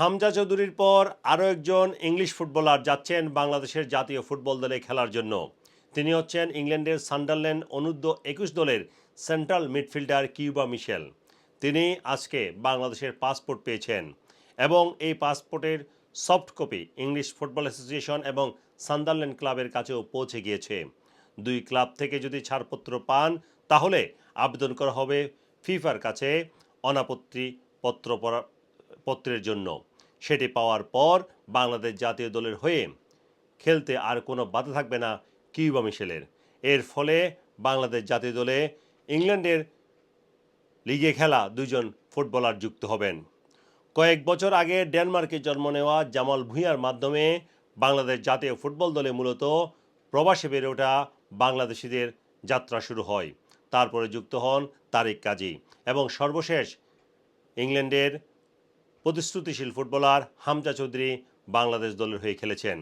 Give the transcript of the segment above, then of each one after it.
হামজা চৌধুরীর পর আরও একজন ইংলিশ ফুটবলার যাচ্ছেন বাংলাদেশের জাতীয় ফুটবল দলে খেলার জন্য। তিনি হচ্ছেন ইংল্যান্ডের সান্ডারল্যান্ড অনূর্ধ্ব একুশ দলের সেন্ট্রাল মিডফিল্ডার কিউবা মিশেল। তিনি আজকে বাংলাদেশের পাসপোর্ট পেয়েছেন এবং এই পাসপোর্টের soft copy English football association এবং সান্ডারল্যান্ড ক্লাবের কাছেও পৌঁছে গিয়েছে। দুই ক্লাব থেকে যদি ছাড়পত্র পান, তাহলে আবেদন করা হবে ফিফার কাছে অনাপত্তি পত্র পত্রের জন্য। সেটি পাওয়ার পর বাংলাদেশ জাতীয় দলের হয়ে খেলতে আর কোনো বাধা থাকবে না কিউবা মিশেলের। এর ফলে বাংলাদেশ জাতীয় দলে ইংল্যান্ডের লিগে খেলা দুজন ফুটবলার যুক্ত হবেন। কয়েক বছর আগে ডেনমার্কে জন্ম নেওয়া জামাল ভুঁইয়ার মাধ্যমে বাংলাদেশ জাতীয় ফুটবল দলে মূলত প্রবাসে বেড়ে ওঠা বাংলাদেশিদের যাত্রা শুরু হয়। তারপরে যুক্ত হন তারিক কাজী এবং সর্বশেষ ইংল্যান্ডের প্রতিশ্রুতিশীল ফুটবলার হামজা চৌধুরী বাংলাদেশ দলের হয়ে খেলেছেন।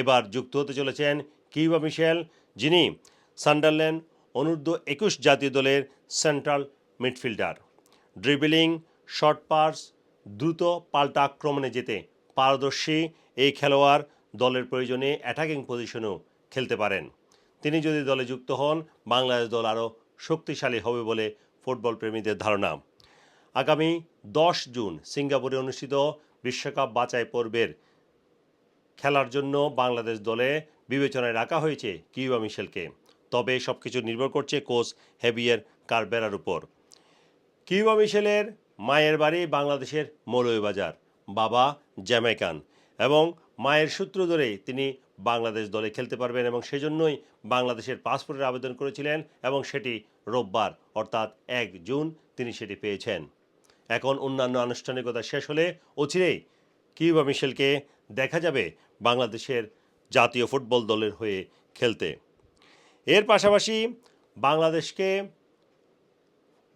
এবার যুক্ত হতে চলেছেন কিউবা মিশেল, যিনি সান্ডারল্যান্ড অনূর্ধ্ব একুশ জাতীয় দলের central midfielder. Dribbling short pass, দ্রুত পাল্টা আক্রমণে যেতে পারদর্শী এই খেলোয়াড় দলের প্রয়োজনে অ্যাটাকিং পজিশনেও খেলতে পারেন। তিনি যদি দলে যুক্ত হন, বাংলাদেশ দল আরও শক্তিশালী হবে বলে ফুটবল প্রেমীদের ধারণা। আগামী দশ জুন সিঙ্গাপুরে অনুষ্ঠিত বিশ্বকাপ বাছাই পর্বের খেলার জন্য বাংলাদেশ দলে বিবেচনায় রাখা হয়েছে কিউবা মিশেলকে। তবে সব কিছু নির্ভর করছে কোচ হেভিয়ার কারবেরার উপর। কিউবা মিশেলের মায়ের বাড়ি বাংলাদেশের মৌলভীবাজার, বাবা জ্যামাইকান এবং মায়ের সূত্র ধরেই তিনি বাংলাদেশ দলে খেলতে পারবেন এবং সেজন্যই বাংলাদেশের পাসপোর্টের আবেদন করেছিলেন এবং সেটি রোববার, অর্থাৎ এক জুন তিনি সেটি পেয়েছেন। এখন অন্যান্য আনুষ্ঠানিকতা শেষ হলে অচিরেই কিউবা মিশেলকে দেখা যাবে বাংলাদেশের জাতীয় ফুটবল দলের হয়ে খেলতে। এর পাশাপাশি বাংলাদেশকে,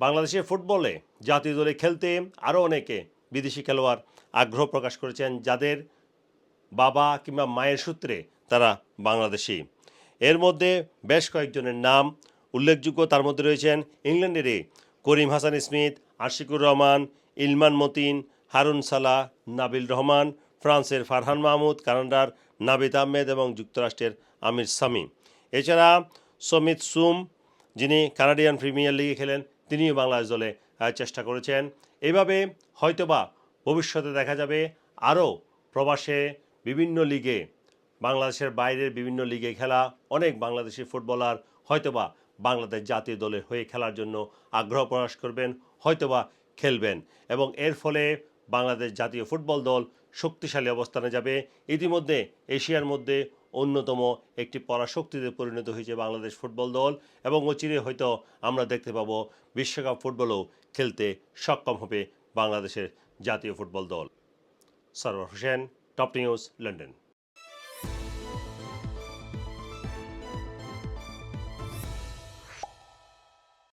বাংলাদেশের ফুটবলে জাতীয় দলে খেলতে আরও অনেকে বিদেশি খেলোয়াড় আগ্রহ প্রকাশ করেছেন, যাদের বাবা কিংবা মায়ের সূত্রে তারা বাংলাদেশি। এর মধ্যে বেশ কয়েকজনের নাম উল্লেখযোগ্য, তার মধ্যে রয়েছেন ইংল্যান্ডেরই করিম হাসান স্মিথ আশিকুর রহমান, ইলমান মতিন, হারুন সালাহ, নাবিল রহমান, ফ্রান্সের ফারহান মাহমুদ, কানাডার নাবিদ আহমেদ এবং যুক্তরাষ্ট্রের আমির সামি এছাড়া সমিত সুম, যিনি কানাডিয়ান প্রিমিয়ার লিগে খেলেন, তিনিও বাংলাদেশ দলে চেষ্টা করেছেন। এইভাবে হয়তোবা ভবিষ্যতে দেখা যাবে আরও প্রবাসে বিভিন্ন লিগে, বাংলাদেশের বাইরের বিভিন্ন লিগে খেলা, অনেক বাংলাদেশি ফুটবলার হয়তোবা বাংলাদেশ জাতীয় দলের হয়ে খেলার জন্য আগ্রহ প্রকাশ করবেন। হয়তোবা খেলবেন। এবং এর ফলে বাংলাদেশ জাতীয় ফুটবল দল শক্তিশালী অবস্থানে যাবে। ইতিমধ্যে এশিয়ার মধ্যে অন্যতম একটি পরাশক্তিতে পরিণত হয়েছে বাংলাদেশ ফুটবল দল এবং অচিরে হয়তো আমরা দেখতে পাবো বিশ্বকাপ ফুটবলও খেলতে সক্ষম হবে বাংলাদেশের জাতীয় ফুটবল দল। Sarwar Hossain, top news, London.